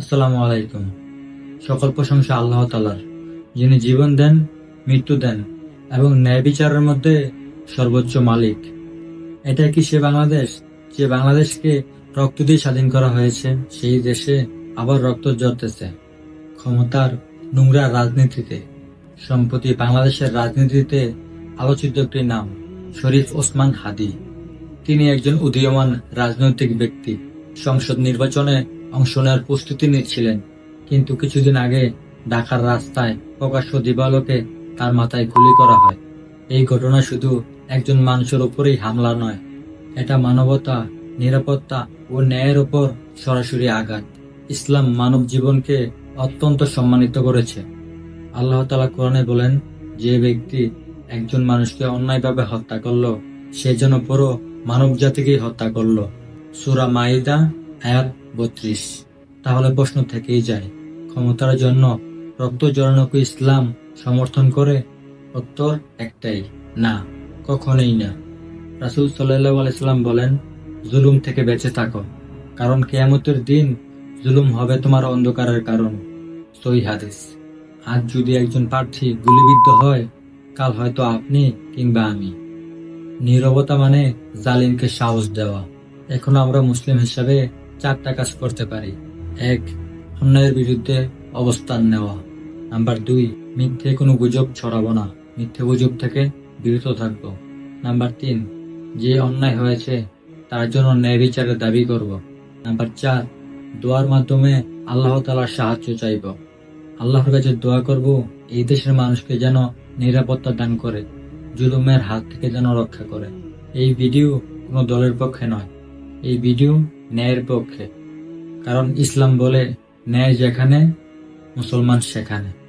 আসসালামু আলাইকুম। সকল প্রশংসা আল্লাহ তালার যিনি জীবন দেন, মৃত্যু দেন এবং ন্যায় বিচারের মধ্যে সর্বোচ্চ মালিক। এটা কি সে বাংলাদেশ? যে বাংলাদেশকে রক্ত দিয়ে স্বাধীন করা হয়েছে, সেই দেশে আবার রক্ত ঝরতেছে। ক্ষমতার নোংরা রাজনীতিতে, সম্প্রতি বাংলাদেশের রাজনীতিতে আলোচিত একটি নাম, শরীফ ওসমান হাদি। তিনি একজন উদীয়মান রাজনৈতিক ব্যক্তি। সংসদ নির্বাচনে অংশ নেওয়ার প্রস্তুতি নিচ্ছিলেন। কিন্তু কিছুদিন আগে ঢাকার রাস্তায় প্রকাশ্য দিবালোকে তার মাথায় গুলি করা হয়। এই ঘটনা শুধু একজন মানুষের উপরেই হামলা নয়, এটা মানবতা, নিরাপত্তা ও ন্যায়ের উপর সরাসরি আঘাত। ইসলাম মানব জীবনকে অত্যন্ত সম্মানিত করেছে। আল্লাহ তালা কোরআনে বলেন, যে ব্যক্তি একজন মানুষকে অন্যায়ভাবে হত্যা করল, সে যেন পুরো মানব জাতিকেই হত্যা করল। সুরা মাইদা আয়াত বত্রিশ। তাহলে প্রশ্ন থেকেই যায়, ক্ষমতার জন্য রক্ত জড়ানোকে ইসলাম সমর্থন করে? উত্তর একটাই, না, কখনোই না। রাসুল সাল্লাহ আলাইসাল্লাম বলেন, জুলুম থেকে বেঁচে থাকো, কারণ কেয়ামতের দিন জুলুম হবে তোমার অন্ধকারের কারণ। সই হাদিস। আজ যদি একজন প্রার্থী গুলিবিদ্ধ হয়, কাল হয়তো আপনি কিংবা আমি। নীরবতা মানে জালিমকে সাহস দেওয়া। এখন আমরা মুসলিম হিসাবে চারটা কাজ করতে পারি। এক, অন্যায়ের বিরুদ্ধে অবস্থান নেওয়া। নাম্বার দুই, মিথ্যে কোনো গুজব ছড়াবো না। মিথ্যে গুজব থেকে বিরত থাকব। নাম্বার তিন, যে অন্যায় হয়েছে, তার জন্য ন্যায় বিচারের দাবি করব। নাম্বার চার, দোয়ার মাধ্যমে আল্লাহ তালার সাহায্য চাইব। আল্লাহর কাছে দোয়া করব, এই দেশের মানুষকে যেন নিরাপত্তা দান করে, জুলুমের হাত থেকে যেন রক্ষা করে। এই ভিডিও কোনো দলের পক্ষে নয়। এই ভিডিও ন্যায়ের পক্ষে। কারণ ইসলাম বলে ন্যায় যেখানে মুসলমান সেখানে।